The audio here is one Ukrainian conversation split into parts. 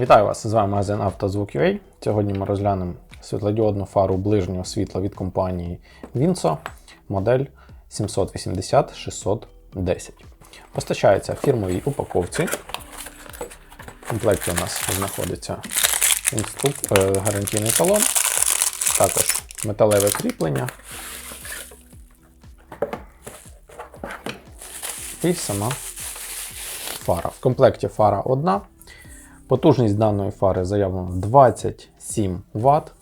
Вітаю вас! З вами магазин «Автозвук.UA». Сьогодні ми розглянемо світлодіодну фару ближнього світла від компанії Vinso, модель 780-610. Постачається фірмовій упаковці. В комплекті у нас знаходиться інструк... е, гарантійний талон, також металеве кріплення і сама фара. В комплекті фара одна. Потужність даної фари заявлено 27 Вт.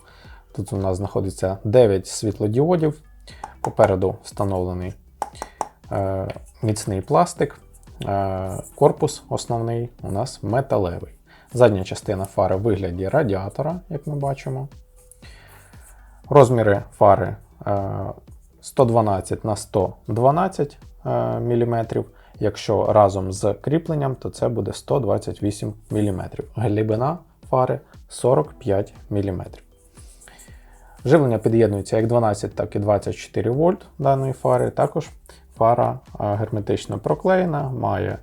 Тут у нас знаходиться 9 світлодіодів. Попереду встановлений е, міцний пластик. Е, корпус основний у нас металевий. Задня частина фари в вигляді радіатора, як ми бачимо. Розміри фари е, 112 на 112 е, мм. Якщо разом з кріпленням, то це буде 128 мм. Глибина фари 45 мм. Живлення під'єднується як 12, так і 24 вольт даної фари. Також фара герметично проклеєна, має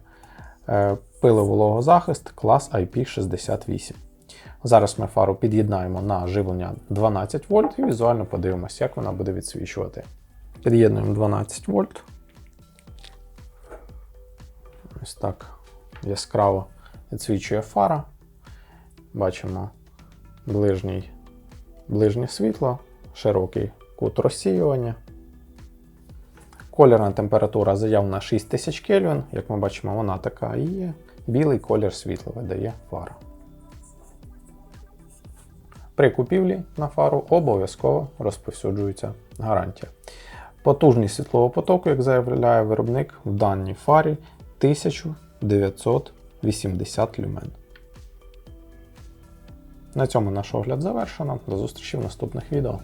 е, пиловологозахист клас IP68. Зараз ми фару під'єднаємо на живлення 12 вольт і візуально подивимося, як вона буде відсвічувати. Під'єднуємо 12 вольт. Ось так яскраво відсвічує фара. Бачимо ближній, ближнє світло, широкий кут розсіювання. Кольорна температура заявлена 6000 Кельвін. Як ми бачимо, вона така і є. Білий колір світла видає фара. При купівлі на фару обов'язково розповсюджується гарантія. Потужність світлового потоку, як заявляє виробник, в даній фарі 1980 люмен. На цьому наш огляд завершено. До зустрічі в наступних відео.